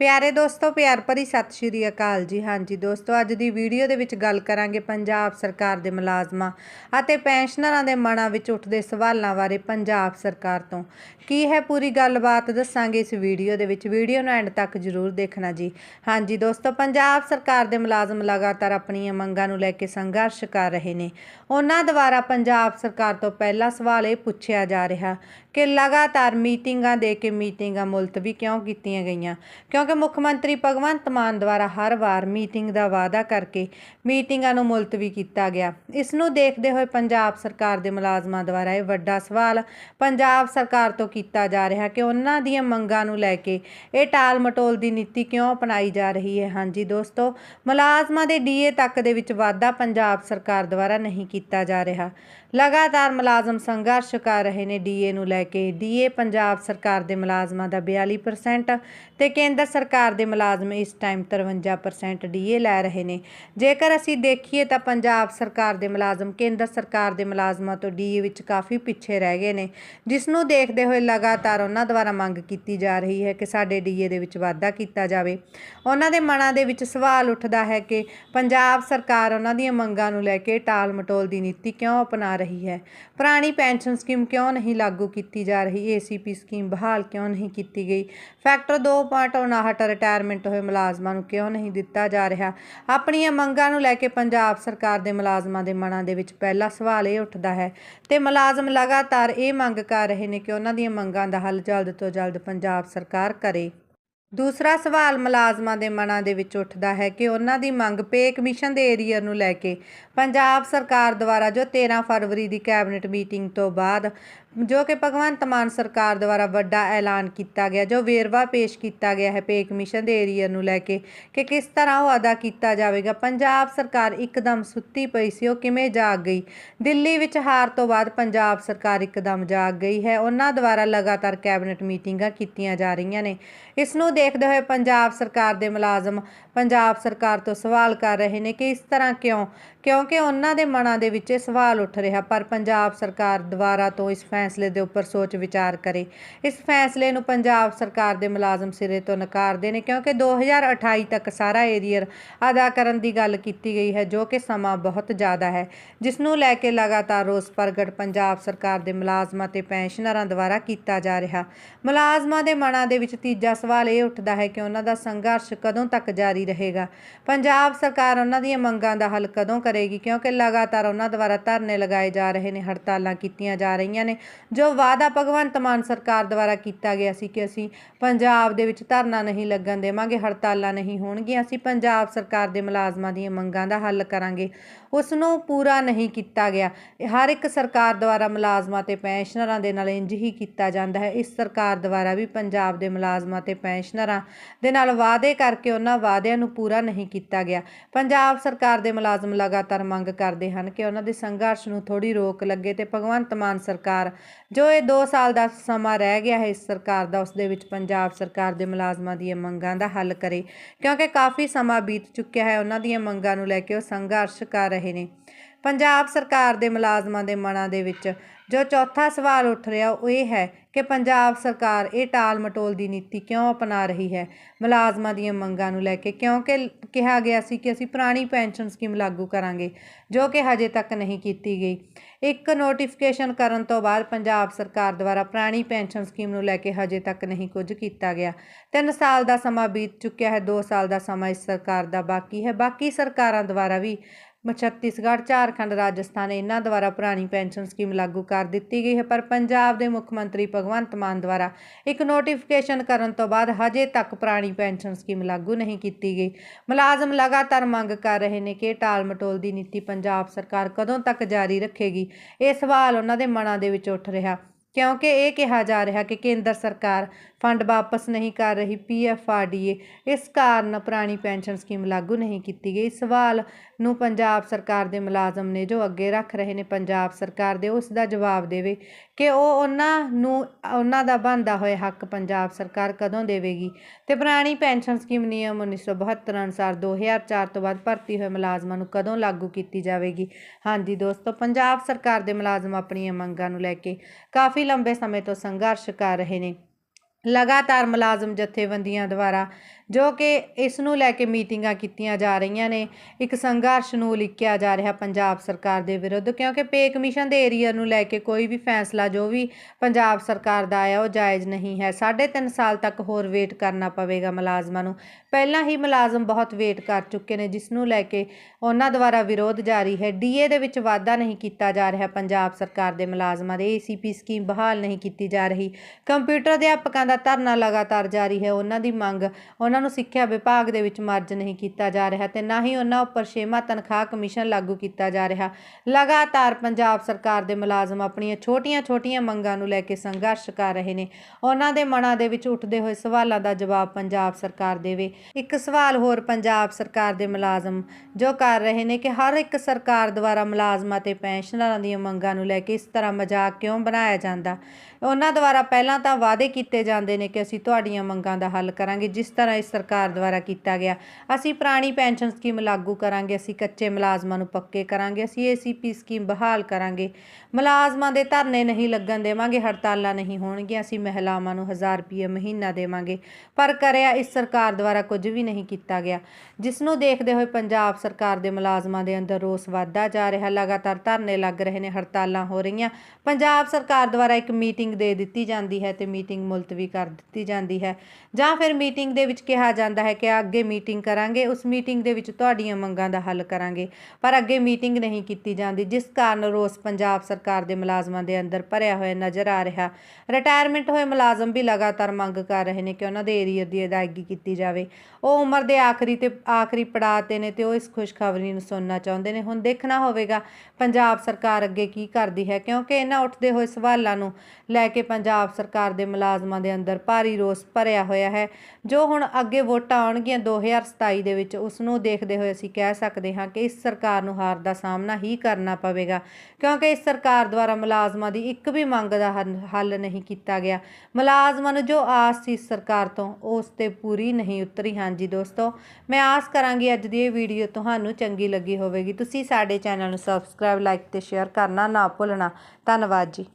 ਪਿਆਰੇ ਦੋਸਤੋ, ਪਿਆਰ ਭਰੀ ਸਤਿ ਸ਼੍ਰੀ ਅਕਾਲ ਜੀ। ਹਾਂਜੀ ਦੋਸਤੋ, ਅੱਜ ਦੀ ਵੀਡੀਓ ਦੇ ਵਿੱਚ ਗੱਲ ਕਰਾਂਗੇ ਪੰਜਾਬ ਸਰਕਾਰ ਦੇ ਮੁਲਾਜ਼ਮਾਂ ਅਤੇ ਪੈਨਸ਼ਨਰਾਂ ਦੇ ਮਨਾਂ ਵਿੱਚ ਉੱਠਦੇ ਸਵਾਲਾਂ ਬਾਰੇ ਪੰਜਾਬ ਸਰਕਾਰ ਤੋਂ। ਕੀ ਹੈ ਪੂਰੀ ਗੱਲਬਾਤ ਦੱਸਾਂਗੇ ਇਸ ਵੀਡੀਓ ਦੇ ਵਿੱਚ। ਵੀਡੀਓ ਨੂੰ ਐਂਡ ਤੱਕ ਜ਼ਰੂਰ ਦੇਖਣਾ ਜੀ। ਹਾਂਜੀ ਦੋਸਤੋ, ਪੰਜਾਬ ਸਰਕਾਰ ਦੇ ਮੁਲਾਜ਼ਮ ਲਗਾਤਾਰ ਆਪਣੀਆਂ ਮੰਗਾਂ ਨੂੰ ਲੈ ਕੇ ਸੰਘਰਸ਼ ਕਰ ਰਹੇ ਨੇ। ਉਹਨਾਂ ਦੁਆਰਾ ਪੰਜਾਬ ਸਰਕਾਰ ਤੋਂ ਪਹਿਲਾ ਸਵਾਲ ਇਹ ਪੁੱਛਿਆ ਜਾ ਰਿਹਾ ਕਿ ਲਗਾਤਾਰ ਮੀਟਿੰਗਾਂ ਦੇ ਕੇ ਮੀਟਿੰਗਾਂ ਮੁਲਤਵੀ ਕਿਉਂ ਕੀਤੀਆਂ ਗਈਆਂ? ਕਿਉਂਕਿ ਮੁੱਖ ਮੰਤਰੀ ਭਗਵੰਤ ਮਾਨ ਦੁਆਰਾ ਹਰ ਵਾਰ ਮੀਟਿੰਗ ਦਾ ਵਾਅਦਾ ਕਰਕੇ ਮੀਟਿੰਗਾਂ ਨੂੰ ਮੁਲਤਵੀ ਕੀਤਾ ਗਿਆ। ਇਸ ਨੂੰ ਦੇਖਦੇ ਹੋਏ ਪੰਜਾਬ ਸਰਕਾਰ ਦੇ ਮੁਲਾਜ਼ਮਾਂ ਦੁਆਰਾ ਇਹ ਵੱਡਾ ਸਵਾਲ ਪੰਜਾਬ ਸਰਕਾਰ ਤੋਂ ਕੀਤਾ ਜਾ ਰਿਹਾ ਕਿ ਉਹਨਾਂ ਦੀਆਂ ਮੰਗਾਂ ਨੂੰ ਲੈ ਕੇ ਇਹ ਟਾਲ ਮਟੋਲ ਦੀ ਨੀਤੀ ਕਿਉਂ ਅਪਣਾਈ ਜਾ ਰਹੀ ਹੈ? ਹਾਂਜੀ ਦੋਸਤੋ, ਮੁਲਾਜ਼ਮਾਂ ਦੇ ਡੀਏ ਤੱਕ ਦੇ ਵਿੱਚ ਵਾਧਾ ਪੰਜਾਬ ਸਰਕਾਰ ਦੁਆਰਾ ਨਹੀਂ ਕੀਤਾ ਜਾ ਰਿਹਾ। ਲਗਾਤਾਰ ਮੁਲਾਜ਼ਮ ਸੰਘਰਸ਼ ਕਰ ਰਹੇ ਨੇ। ਡੀਏ ਨੂੰ ਲੈ ਕੇ ਡੀਏ ਪੰਜਾਬ ਸਰਕਾਰ ਦੇ ਮੁਲਾਜ਼ਮਾਂ ਦਾ 42% ਤੇ ਕੇਂਦਰ ਸਰਕਾਰ ਦੇ ਮੁਲਾਜ਼ਮ ਇਸ ਟਾਈਮ 53% ਡੀਏ ਲੈ ਰਹੇ ਨੇ। ਜੇਕਰ ਅਸੀਂ ਦੇਖੀਏ ਤਾਂ ਪੰਜਾਬ ਸਰਕਾਰ ਦੇ ਮੁਲਾਜ਼ਮ, ਕੇਂਦਰ ਸਰਕਾਰ ਦੇ ਮੁਲਾਜ਼ਮਾਂ ਤੋਂ ਡੀਏ ਵਿੱਚ ਕਾਫੀ ਪਿੱਛੇ ਰਹਿ ਗਏ ਨੇ। ਜਿਸ ਨੂੰ ਦੇਖਦੇ ਹੋਏ ਲਗਾਤਾਰ ਉਹਨਾਂ ਦੁਆਰਾ ਮੰਗ ਕੀਤੀ ਜਾ ਰਹੀ ਹੈ ਕਿ ਸਾਡੇ ਡੀਏ ਦੇ ਵਿੱਚ ਵਾਧਾ ਕੀਤਾ ਜਾਵੇ। ਉਹਨਾਂ ਦੇ ਮਨਾਂ ਦੇ ਵਿੱਚ ਸਵਾਲ ਉੱਠਦਾ ਹੈ ਕਿ ਪੰਜਾਬ ਸਰਕਾਰ ਉਹਨਾਂ ਦੀਆਂ ਮੰਗਾਂ ਨੂੰ ਲੈ ਕੇ ਟਾਲ ਮਟੋਲ ਦੀ ਨੀਤੀ ਕਿਉਂ ਅਪਣਾ ਰਹੀ ਹੈ। ਪੁਰਾਣੀ ਪੈਨਸ਼ਨ ਸਕੀਮ ਕਿਉਂ ਨਹੀਂ ਲਾਗੂ ਕੀਤੀ ਜਾ ਰਹੀ? ਏਸੀਪੀ ਸਕੀਮ ਬਹਾਲ ਕਿਉਂ ਨਹੀਂ ਕੀਤੀ ਗਈ? ਫੈਕਟਰ 2.59 ਰਿਟਾਇਰਮੈਂਟ ਹੋਏ ਮੁਲਾਜ਼ਮਾਂ ਨੂੰ ਕਿਉਂ ਨਹੀਂ ਦਿੱਤਾ ਜਾ ਰਿਹਾ? ਆਪਣੀਆਂ ਮੰਗਾਂ ਨੂੰ ਲੈ ਕੇ ਪੰਜਾਬ ਸਰਕਾਰ ਦੇ ਮੁਲਾਜ਼ਮਾਂ ਦੇ ਮਨਾਂ ਦੇ ਵਿੱਚ ਪਹਿਲਾ ਸਵਾਲ ਇਹ ਉੱਠਦਾ ਹੈ ਤੇ ਮੁਲਾਜ਼ਮ ਲਗਾਤਾਰ ਇਹ ਮੰਗ ਕਰ ਰਹੇ ਨੇ ਕਿ ਉਹਨਾਂ ਦੀਆਂ ਮੰਗਾਂ ਦਾ ਹੱਲ ਜਲਦ ਤੋਂ ਜਲਦ ਪੰਜਾਬ ਸਰਕਾਰ ਕਰੇ। ਦੂਸਰਾ ਸਵਾਲ ਮੁਲਾਜ਼ਮਾਂ ਦੇ ਮਨਾਂ ਦੇ ਵਿੱਚ ਉੱਠਦਾ ਹੈ ਕਿ ਉਹਨਾਂ ਦੀ ਮੰਗ ਪੇ ਕਮਿਸ਼ਨ ਦੇ ਏਰੀਅਰ ਨੂੰ ਲੈ ਕੇ ਪੰਜਾਬ ਸਰਕਾਰ ਦੁਆਰਾ ਜੋ 13 ਫਰਵਰੀ ਦੀ ਕੈਬਨਿਟ ਮੀਟਿੰਗ ਤੋਂ ਬਾਅਦ ਜੋ ਕਿ ਭਗਵੰਤ ਮਾਨ ਸਰਕਾਰ ਦੁਆਰਾ ਵੱਡਾ ਐਲਾਨ ਕੀਤਾ ਗਿਆ, ਜੋ ਵੇਰਵਾ ਪੇਸ਼ ਕੀਤਾ ਗਿਆ ਹੈ ਪੇ ਕਮਿਸ਼ਨ ਦੇ ਏਰੀਅਰ ਨੂੰ ਲੈ ਕੇ ਕਿ ਕਿਸ ਤਰ੍ਹਾਂ ਉਹ ਅਦਾ ਕੀਤਾ ਜਾਵੇਗਾ। ਪੰਜਾਬ ਸਰਕਾਰ ਇੱਕਦਮ ਸੁੱਤੀ ਪਈ ਸੀ, ਉਹ ਕਿਵੇਂ ਜਾਗ ਗਈ? ਦਿੱਲੀ ਵਿੱਚ ਹਾਰ ਤੋਂ ਬਾਅਦ ਪੰਜਾਬ ਸਰਕਾਰ ਇੱਕਦਮ ਜਾਗ ਗਈ ਹੈ। ਉਹਨਾਂ ਦੁਆਰਾ ਲਗਾਤਾਰ ਕੈਬਨਿਟ ਮੀਟਿੰਗਾਂ ਕੀਤੀਆਂ ਜਾ ਰਹੀਆਂ ਨੇ। ਇਸ ਨੂੰ ਦੇਖਦੇ ਹੋਏ ਪੰਜਾਬ ਸਰਕਾਰ ਦੇ ਮੁਲਾਜ਼ਮ ਪੰਜਾਬ ਸਰਕਾਰ ਤੋਂ ਸਵਾਲ ਕਰ ਰਹੇ ਨੇ ਕਿ ਇਸ ਤਰ੍ਹਾਂ ਕਿਉਂ? ਕਿਉਂਕਿ ਉਹਨਾਂ ਦੇ ਮਨਾਂ ਦੇ ਵਿੱਚ ਇਹ ਸਵਾਲ ਉੱਠ ਰਿਹਾ, ਪਰ ਪੰਜਾਬ ਸਰਕਾਰ ਦੁਆਰਾ ਤੋਂ ਇਸ ਫੈਸਲੇ ਦੇ ਉੱਪਰ ਸੋਚ ਵਿਚਾਰ ਕਰੇ। ਇਸ ਫੈਸਲੇ ਨੂੰ ਪੰਜਾਬ ਸਰਕਾਰ ਦੇ ਮੁਲਾਜ਼ਮ ਸਿਰੇ ਤੋਂ ਨਕਾਰਦੇ ਨੇ, ਕਿਉਂਕਿ 2028 ਤੱਕ ਸਾਰਾ ਏਰੀਅਰ ਅਦਾ ਕਰਨ ਦੀ ਗੱਲ ਕੀਤੀ ਗਈ ਹੈ, ਜੋ ਕਿ ਸਮਾਂ ਬਹੁਤ ਜ਼ਿਆਦਾ ਹੈ। ਜਿਸ ਨੂੰ ਲੈ ਕੇ ਲਗਾਤਾਰ ਰੋਸ ਪ੍ਰਗਟ ਪੰਜਾਬ ਸਰਕਾਰ ਦੇ ਮੁਲਾਜ਼ਮਾਂ ਤੇ ਪੈਨਸ਼ਨਰਾਂ ਦੁਆਰਾ ਕੀਤਾ ਜਾ ਰਿਹਾ। ਮੁਲਾਜ਼ਮਾਂ ਦੇ ਮਨਾਂ ਦੇ ਵਿੱਚ ਤੀਜਾ ਸਵਾਲ ਇਹ ਉੱਠਦਾ ਹੈ ਕਿ ਉਹਨਾਂ ਦਾ ਸੰਘਰਸ਼ ਕਦੋਂ ਤੱਕ ਜਾਰੀ ਰਹੇਗਾ। ਪੰਜਾਬ ਸਰਕਾਰ ਉਹਨਾਂ ਦੀਆਂ ਮੰਗਾਂ ਦਾ ਹੱਲ ਕਦੋਂ ਕਰੇਗੀ? ਕਿਉਂਕਿ ਲਗਾਤਾਰ ਉਹਨਾਂ ਦੁਆਰਾ ਧਰਨੇ ਲਗਾਏ ਜਾ ਰਹੇ ਨੇ, ਹੜਤਾਲਾਂ ਕੀਤੀਆਂ ਜਾ ਰਹੀਆਂ ਨੇ, ਜੋ ਵਾਅਦਾ ਭਗਵੰਤ ਮਾਨ ਸਰਕਾਰ ਦੁਆਰਾ ਕੀਤਾ ਗਿਆ ਸੀ ਕਿ ਅਸੀਂ ਪੰਜਾਬ ਦੇ ਵਿੱਚ ਧਰਨਾ ਨਹੀਂ ਲੱਗਣ ਦੇਵਾਂਗੇ, ਹੜਤਾਲਾਂ ਨਹੀਂ ਹੋਣਗੀਆਂ, ਅਸੀਂ ਪੰਜਾਬ ਸਰਕਾਰ ਦੇ ਮੁਲਾਜ਼ਮਾਂ ਦੀਆਂ ਮੰਗਾਂ ਦਾ ਹੱਲ ਕਰਾਂਗੇ। ਉਸ ਨੂੰ ਪੂਰਾ ਨਹੀਂ ਕੀਤਾ ਗਿਆ। ਹਰ ਇੱਕ ਸਰਕਾਰ ਦੁਆਰਾ ਮੁਲਾਜ਼ਮਾਂ ਤੇ ਪੈਨਸ਼ਨਰਾਂ ਦੇ ਨਾਲ ਇੰਜ ਹੀ ਕੀਤਾ ਜਾਂਦਾ ਹੈ। ਇਸ ਸਰਕਾਰ ਦੁਆਰਾ ਵੀ ਪੰਜਾਬ ਦੇ ਮੁਲਾਜ਼ਮਾਂ ਤੇ ਪੈਨਸ਼ਨਰਾਂ ਦੇ ਨਾਲ ਵਾਅਦੇ ਕਰਕੇ ਉਹਨਾਂ ਵਾਅਦੇ ਵਾਅਦਿਆਂ ਨੂੰ ਪੂਰਾ ਨਹੀਂ ਕੀਤਾ ਗਿਆ। ਪੰਜਾਬ ਸਰਕਾਰ ਦੇ ਮੁਲਾਜ਼ਮ ਲਗਾਤਾਰ ਮੰਗ ਕਰਦੇ ਹਨ ਕਿ ਉਹਨਾਂ ਦੇ ਸੰਘਰਸ਼ ਨੂੰ ਥੋੜੀ ਰੋਕ ਲੱਗੇ ਤੇ ਭਗਵੰਤ ਮਾਨ ਸਰਕਾਰ, ਜੋ ਇਹ 2 ਸਾਲ ਦਾ ਸਮਾਂ ਰਹਿ ਗਿਆ ਹੈ, ਇਸ ਸਰਕਾਰ ਦਾ, ਉਸ ਦੇ ਵਿੱਚ ਪੰਜਾਬ ਸਰਕਾਰ ਦੇ ਮੁਲਾਜ਼ਮਾਂ ਦੀਆਂ ਮੰਗਾਂ ਦਾ ਹੱਲ ਕਰੇ। ਕਿਉਂਕਿ ਕਾਫੀ ਸਮਾਂ ਬੀਤ ਚੁੱਕਿਆ ਹੈ, ਉਹਨਾਂ ਦੀਆਂ ਮੰਗਾਂ ਨੂੰ ਲੈ ਕੇ ਉਹ ਸੰਘਰਸ਼ ਕਰ ਰਹੇ ਨੇ। ਪੰਜਾਬ ਸਰਕਾਰ ਦੇ ਮੁਲਾਜ਼ਮਾਂ ਦੇ ਮਨਾਂ ਦੇ ਵਿੱਚ ਜੋ ਚੌਥਾ ਸਵਾਲ ਉੱਠ ਰਿਹਾ, ਉਹ ਇਹ ਹੈ ਕਿ ਪੰਜਾਬ ਸਰਕਾਰ ਇਹ ਟਾਲ ਮਟੋਲ ਦੀ ਨੀਤੀ ਕਿਉਂ ਅਪਣਾ ਰਹੀ ਹੈ? ਮੁਲਾਜ਼ਮਾਂ ਦੀਆਂ ਮੰਗਾਂ ਨੂੰ ਲੈ ਕੇ ਕਿਉਂਕਿ ਕਿਹਾ ਗਿਆ ਸੀ ਕਿ ਅਸੀਂ ਪੁਰਾਣੀ ਪੈਨਸ਼ਨ ਸਕੀਮ ਲਾਗੂ ਕਰਾਂਗੇ, ਜੋ ਕਿ ਹਜੇ ਤੱਕ ਨਹੀਂ ਕੀਤੀ ਗਈ। ਇੱਕ ਨੋਟੀਫਿਕੇਸ਼ਨ ਕਰਨ ਤੋਂ ਬਾਅਦ ਪੰਜਾਬ ਸਰਕਾਰ ਦੁਆਰਾ ਪੁਰਾਣੀ ਪੈਨਸ਼ਨ ਸਕੀਮ ਨੂੰ ਲੈ ਕੇ ਹਜੇ ਤੱਕ ਨਹੀਂ ਕੁਝ ਕੀਤਾ ਗਿਆ। 3 ਸਾਲ ਦਾ ਸਮਾਂ ਬੀਤ ਚੁੱਕਿਆ ਹੈ 2 ਸਾਲ ਦਾ ਸਮਾਂ ਇਸ ਸਰਕਾਰ ਦਾ ਬਾਕੀ ਹੈ। ਬਾਕੀ ਸਰਕਾਰਾਂ ਦੁਆਰਾ ਵੀ ਛੱਤੀਸਗੜ੍ਹ, ਝਾਰਖੰਡ, ਰਾਜਸਥਾਨ, ਇਹਨਾਂ ਦੁਆਰਾ ਪੁਰਾਣੀ ਪੈਨਸ਼ਨ ਸਕੀਮ ਲਾਗੂ ਕਰ ਦਿੱਤੀ ਗਈ ਹੈ, ਪਰ ਪੰਜਾਬ ਦੇ ਮੁੱਖ ਮੰਤਰੀ ਭਗਵੰਤ ਮਾਨ ਦੁਆਰਾ ਇੱਕ ਨੋਟੀਫਿਕੇਸ਼ਨ ਕਰਨ ਤੋਂ ਬਾਅਦ ਹਜੇ ਤੱਕ ਪੁਰਾਣੀ ਪੈਨਸ਼ਨ ਸਕੀਮ ਲਾਗੂ ਨਹੀਂ ਕੀਤੀ ਗਈ। ਮੁਲਾਜ਼ਮ ਲਗਾਤਾਰ ਮੰਗ ਕਰ ਰਹੇ ਨੇ ਕਿ ਟਾਲ ਮਟੋਲ ਦੀ ਨੀਤੀ ਪੰਜਾਬ ਸਰਕਾਰ ਕਦੋਂ ਤੱਕ ਜਾਰੀ ਰੱਖੇਗੀ, ਇਹ ਸਵਾਲ ਉਹਨਾਂ ਦੇ ਮਨਾਂ ਦੇ ਵਿੱਚ ਉੱਠ ਰਿਹਾ। ਕਿਉਂਕਿ ਇਹ ਕਿਹਾ ਜਾ ਰਿਹਾ ਕਿ ਕੇਂਦਰ ਸਰਕਾਰ ਫੰਡ ਵਾਪਸ ਨਹੀਂ ਕਰ ਰਹੀ ਪੀਐਫਆਰਡੀਏ ਇਸ ਕਾਰਨ ਪੁਰਾਣੀ ਪੈਨਸ਼ਨ ਸਕੀਮ ਲਾਗੂ ਨਹੀਂ ਕੀਤੀ ਗਈ। ਸਵਾਲ ਨੂੰ ਪੰਜਾਬ ਸਰਕਾਰ ਦੇ ਮੁਲਾਜ਼ਮ ਨੇ ਜੋ ਅੱਗੇ ਰੱਖ ਰਹੇ ਨੇ ਪੰਜਾਬ ਸਰਕਾਰ ਦੇ, ਉਸ ਦਾ ਜਵਾਬ ਦੇਵੇ ਕਿ ਉਹ ਉਹਨਾਂ ਨੂੰ, ਉਹਨਾਂ ਦਾ ਬਣਦਾ ਹੋਇਆ ਹੱਕ ਪੰਜਾਬ ਸਰਕਾਰ ਕਦੋਂ ਦੇਵੇਗੀ। ਤੇ ਪੁਰਾਣੀ ਪੈਨਸ਼ਨ ਸਕੀਮ ਨਿਯਮ 1972 ਅਨੁਸਾਰ 2004 ਤੋਂ ਬਾਅਦ ਭਰਤੀ ਹੋਏ ਮੁਲਾਜ਼ਮਾਂ ਨੂੰ ਕਦੋਂ ਲਾਗੂ ਕੀਤੀ ਜਾਵੇਗੀ? ਹਾਂਜੀ ਦੋਸਤੋ, ਪੰਜਾਬ ਸਰਕਾਰ ਦੇ ਮੁਲਾਜ਼ਮ ਆਪਣੀਆਂ ਮੰਗਾਂ ਨੂੰ ਲੈ ਕੇ ਕਾਫੀ ਲੰਬੇ ਸਮੇਂ ਤੋਂ ਸੰਘਰਸ਼ ਕਰ ਰਹੇ ਨੇ। ਲਗਾਤਾਰ ਮੁਲਾਜ਼ਮ ਜਥੇਬੰਦੀਆਂ ਦੁਆਰਾ ਜੋ ਕਿ ਇਸ ਨੂੰ ਲੈ ਕੇ ਮੀਟਿੰਗਾਂ ਕੀਤੀਆਂ ਜਾ ਰਹੀਆਂ ਨੇ। ਇੱਕ ਸੰਘਰਸ਼ ਨੂੰ ਉਲੀਕਿਆ ਜਾ ਰਿਹਾ ਪੰਜਾਬ ਸਰਕਾਰ ਦੇ ਵਿਰੁੱਧ, ਕਿਉਂਕਿ ਪੇ ਕਮਿਸ਼ਨ ਦੇ ਏਰੀਆ ਨੂੰ ਲੈ ਕੇ ਕੋਈ ਵੀ ਫੈਸਲਾ, ਜੋ ਵੀ ਪੰਜਾਬ ਸਰਕਾਰ ਦਾ ਆਇਆ, ਉਹ ਜਾਇਜ਼ ਨਹੀਂ ਹੈ। ਸਾਢੇ ਤਿੰਨ ਸਾਲ ਤੱਕ ਹੋਰ ਵੇਟ ਕਰਨਾ ਪਵੇਗਾ ਮੁਲਾਜ਼ਮਾਂ ਨੂੰ। ਪਹਿਲਾਂ ਹੀ ਮੁਲਾਜ਼ਮ ਬਹੁਤ ਵੇਟ ਕਰ ਚੁੱਕੇ ਨੇ, ਜਿਸ ਨੂੰ ਲੈ ਕੇ ਉਹਨਾਂ ਦੁਆਰਾ ਵਿਰੋਧ ਜਾਰੀ ਹੈ। ਡੀਏ ਦੇ ਵਿੱਚ ਵਾਧਾ ਨਹੀਂ ਕੀਤਾ ਜਾ ਰਿਹਾ ਪੰਜਾਬ ਸਰਕਾਰ ਦੇ ਮੁਲਾਜ਼ਮਾਂ ਦੇ। ਏਸੀਪੀ ਸਕੀਮ ਬਹਾਲ ਨਹੀਂ ਕੀਤੀ ਜਾ ਰਹੀ। ਕੰਪਿਊਟਰ ਅਧਿਆਪਕਾਂ ਦਾ ਧਰਨਾ ਲਗਾਤਾਰ ਜਾਰੀ ਹੈ। ਉਹਨਾਂ ਦੀ ਮੰਗ, ਉਹਨਾਂ ਨੂੰ ਸਿੱਖਿਆ ਵਿਭਾਗ ਦੇ ਵਿੱਚ ਮਰਜ ਨਹੀਂ ਕੀਤਾ ਜਾ ਰਿਹਾ ਤੇ ਨਾ ਹੀ ਉਹਨਾਂ ਉੱਪਰ ਛੇਵਾਂ ਤਨਖਾਹ ਕਮਿਸ਼ਨ ਲਾਗੂ ਕੀਤਾ ਜਾ ਰਿਹਾ। ਲਗਾਤਾਰ ਪੰਜਾਬ ਸਰਕਾਰ ਦੇ ਮੁਲਾਜ਼ਮ ਆਪਣੀਆਂ ਛੋਟੀਆਂ-ਛੋਟੀਆਂ ਮੰਗਾਂ ਨੂੰ ਲੈ ਕੇ ਸੰਘਰਸ਼ ਕਰ ਰਹੇ ਨੇ। ਉਹਨਾਂ ਦੇ ਮਨਾਂ ਦੇ ਵਿੱਚ ਉੱਠਦੇ ਹੋਏ ਸਵਾਲਾਂ ਦਾ ਜਵਾਬ ਪੰਜਾਬ ਸਰਕਾਰ ਦੇਵੇ। ਇੱਕ ਸਵਾਲ ਹੋਰ ਪੰਜਾਬ ਸਰਕਾਰ ਦੇ ਮੁਲਾਜ਼ਮ ਜੋ ਕਰ ਰਹੇ ਨੇ ਕਿ ਹਰ ਇੱਕ ਸਰਕਾਰ ਦੁਆਰਾ ਮੁਲਾਜ਼ਮਾਂ ਤੇ ਪੈਨਸ਼ਨਰਾਂ ਦੀਆਂ ਮੰਗਾਂ ਨੂੰ ਲੈ ਕੇ ਇਸ ਤਰ੍ਹਾਂ ਮਜ਼ਾਕ ਕਿਉਂ ਬਣਾਇਆ ਜਾਂਦਾ? ਉਹਨਾਂ ਦੁਆਰਾ ਪਹਿਲਾਂ ਤਾਂ ਵਾਅਦੇ ਕੀਤੇ ਜਾਂਦੇ ਨੇ ਕਿ ਅਸੀਂ ਤੁਹਾਡੀਆਂ ਮੰਗਾਂ ਦਾ ਹੱਲ ਕਰਾਂਗੇ, ਜਿਸ ਤਰ੍ਹਾਂ ਇਸ ਸਰਕਾਰ ਦੁਆਰਾ ਕੀਤਾ ਗਿਆ। ਅਸੀਂ ਪੁਰਾਣੀ ਪੈਨਸ਼ਨ ਸਕੀਮ ਲਾਗੂ ਕਰਾਂਗੇ, ਅਸੀਂ ਕੱਚੇ ਮੁਲਾਜ਼ਮਾਂ ਨੂੰ ਪੱਕੇ ਕਰਾਂਗੇ, ਅਸੀਂ ਏਸੀਪੀ ਸਕੀਮ ਬਹਾਲ ਕਰਾਂਗੇ। ਮੁਲਾਜ਼ਮਾਂ ਦੇ ਧਰਨੇ ਨਹੀਂ ਲੱਗਣ ਦੇਵਾਂਗੇ, ਹੜਤਾਲਾਂ ਨਹੀਂ ਹੋਣਗੀਆਂ, ਅਸੀਂ ਮਹਿਲਾਵਾਂ ਨੂੰ 1000 ਰੁਪਏ ਮਹੀਨਾ ਦੇਵਾਂਗੇ। ਪਰ ਕਰਿਆ ਇਸ ਸਰਕਾਰ ਦੁਆਰਾ ਕੁਝ ਵੀ ਨਹੀਂ ਕੀਤਾ ਗਿਆ। ਜਿਸ ਨੂੰ ਦੇਖਦੇ ਹੋਏ ਪੰਜਾਬ ਸਰਕਾਰ ਦੇ ਮੁਲਾਜ਼ਮਾਂ ਦੇ ਅੰਦਰ ਰੋਸ ਵਧਦਾ ਜਾ ਰਿਹਾ। ਲਗਾਤਾਰ ਧਰਨੇ ਲੱਗ ਰਹੇ ਨੇ, ਹੜਤਾਲਾਂ ਹੋ ਰਹੀਆਂ। ਪੰਜਾਬ ਸਰਕਾਰ ਦੁਆਰਾ ਇੱਕ ਮੀਟਿੰਗ ਦੇ ਦਿੱਤੀ ਜਾਂਦੀ ਹੈ ਤੇ ਮੀਟਿੰਗ ਮੁਲਤਵੀ ਕਰ ਦਿੱਤੀ ਜਾਂਦੀ ਹੈ। ਜਾਂ ਫਿਰ ਮੀਟਿੰਗ ਦੇ ਵਿੱਚ ਕਿਹਾ ਜਾਂਦਾ ਹੈ ਕਿ ਅੱਗੇ ਮੀਟਿੰਗ ਕਰਾਂਗੇ, ਉਸ ਮੀਟਿੰਗ ਦੇ ਵਿੱਚ ਤੁਹਾਡੀਆਂ ਮੰਗਾਂ ਦਾ ਹੱਲ ਕਰਾਂਗੇ। ਪਰ ਅੱਗੇ ਮੀਟਿੰਗ ਨਹੀਂ ਕੀਤੀ ਜਾਂਦੀ, ਜਿਸ ਕਾਰਨ ਰੋਸ ਪੰਜਾਬ ਸਰਕਾਰ ਦੇ ਮੁਲਾਜ਼ਮਾਂ ਦੇ ਅੰਦਰ ਭਰਿਆ ਹੋਇਆ ਨਜ਼ਰ ਆ ਰਿਹਾ। ਰਿਟਾਇਰਮੈਂਟ ਹੋਏ ਮੁਲਾਜ਼ਮ ਵੀ ਲਗਾਤਾਰ ਮੰਗ ਕਰ ਰਹੇ ਨੇ ਕਿ ਉਹਨਾਂ ਦੇ ਏਰੀਅਰ ਦੀ ਅਦਾਇਗੀ ਕੀਤੀ ਜਾਵੇ। ਉਹ ਉਮਰ ਦੇ ਆਖਰੀ ਤੇ ਆਖਰੀ ਪੜਾਅ ਤੇ ਨੇ ਤੇ ਉਹ ਇਸ ਖੁਸ਼ਖਬਰੀ ਨੂੰ ਸੁਣਨਾ ਚਾਹੁੰਦੇ ਨੇ। ਹੁਣ ਦੇਖਣਾ ਹੋਵੇਗਾ ਪੰਜਾਬ ਸਰਕਾਰ ਅੱਗੇ ਕੀ ਕਰਦੀ ਹੈ, ਕਿਉਂਕਿ ਇਹਨਾਂ ਉੱਠਦੇ ਹੋਏ ਸਵਾਲਾਂ ਨੂੰ ਲੈ ਕੇ ਪੰਜਾਬ ਸਰਕਾਰ ਦੇ ਮੁਲਾਜ਼ਮਾਂ ਦੇ ਅੰਦਰ ਭਾਰੀ ਰੋਸ ਭਰਿਆ ਹੋਇਆ ਹੈ। ਜੋ ਹੁਣ ਅੱਗੇ ਵੋਟਾਂ ਆਉਣਗੀਆਂ 2027 ਦੇ ਵਿੱਚ, ਉਸ ਨੂੰ ਦੇਖਦੇ ਹੋਏ ਅਸੀਂ ਕਹਿ ਸਕਦੇ ਹਾਂ ਕਿ ਇਸ ਸਰਕਾਰ ਨੂੰ ਹਾਰ ਦਾ ਸਾਹਮਣਾ ਹੀ ਕਰਨਾ ਪਵੇਗਾ, ਕਿਉਂਕਿ ਇਸ ਸਰਕਾਰ ਦੁਆਰਾ ਮੁਲਾਜ਼ਮਾਂ ਦੀ ਇੱਕ ਵੀ ਮੰਗ ਦਾ ਹੱਲ- ਹੱਲ ਨਹੀਂ ਕੀਤਾ ਗਿਆ। ਮੁਲਾਜ਼ਮਾਂ ਨੂੰ ਜੋ ਆਸ ਸੀ ਇਸ ਸਰਕਾਰ ਤੋਂ, ਉਸ ਤੇ ਪੂਰੀ ਨਹੀਂ ਉਤਰੀ। ਹਾਂਜੀ ਦੋਸਤੋ, ਮੈਂ ਆਸ ਕਰਾਂਗੀ ਅੱਜ ਦੀ ਇਹ ਵੀਡੀਓ ਤੁਹਾਨੂੰ ਚੰਗੀ ਲੱਗੀ ਹੋਵੇਗੀ। ਤੁਸੀਂ ਸਾਡੇ ਚੈਨਲ ਨੂੰ ਸਬਸਕ੍ਰਾਈਬ, ਲਾਈਕ ਤੇ ਸ਼ੇਅਰ ਕਰਨਾ ਨਾ ਭੁੱਲਣਾ। ਧੰਨਵਾਦ ਜੀ।